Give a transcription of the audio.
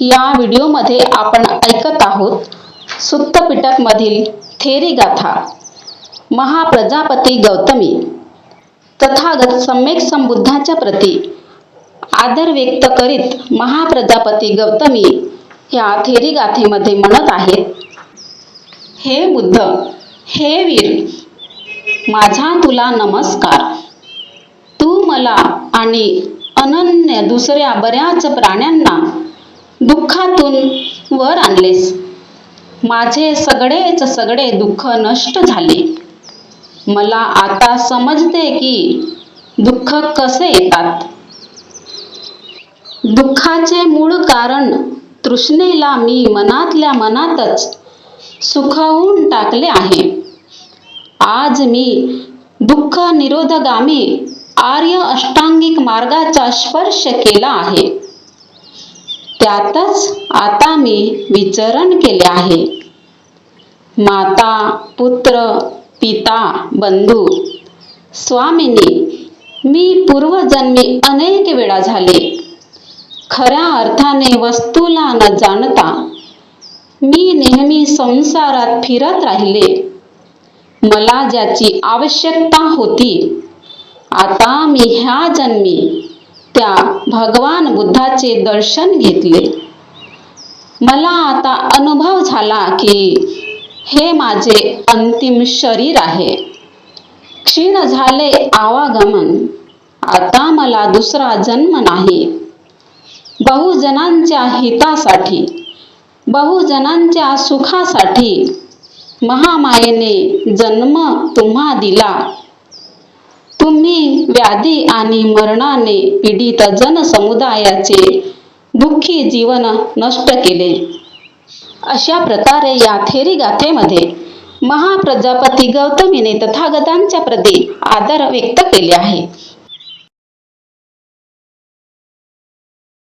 या व्हिडिओमध्ये आपण ऐकत आहोत सुत्तपिटकमधील थेरी गाथा महाप्रजापती गौतमी. तथागत सम्यक संबुद्धाच्या प्रती आदर व्यक्त करीत महाप्रजापती गौतमी या थेरी गाथेमध्ये म्हणत आहेत हे बुद्ध हे वीर माझा तुला नमस्कार. तू मला आणि अनन्य दुसऱ्या बऱ्याच प्राण्यांना दुःखातून वर आणलेस. माझे सगळेच सगळे दुःख नष्ट झाले. मला आता समजते की दुःख कसे येतात. दुःखाचे मूळ कारण तृष्णेला मी मनातल्या मनातच सुखवून टाकले आहे. आज मी दुःख निरोधगामी आर्य अष्टांगिक मार्गाचा स्पर्श केला आहे. त्यातच आता मी विचरण केले आहे. माता पुत्र पिता बंधू स्वामिनी मी पूर्वजन्मी अनेक वेळा झाले. खऱ्या अर्थाने वस्तूला न जाणता मी नेहमी संसारात फिरत राहिले. मला ज्याची आवश्यकता होती आता मी ह्या जन्मी त्या भगवान बुद्धाचे दर्शन घेतले. मला आता अनुभव झाला की हे माझे अंतिम शरीर आहे. क्षीण झाले आवागमन. आता मला दुसरा जन्म नाही. बहुजनांच्या हितासाठी बहुजनांच्या सुखासाठी महामायेने जन्म तुम्हा दिला. तुम्ही व्याधी आणि मरणाने पीडित जनसमुदायाचे दुःखी जीवन नष्ट केले. अशा प्रकारे या थेरी गाथेमध्ये महाप्रजापती गौतमीने तथागतांच्या प्रती आदर व्यक्त केले आहे.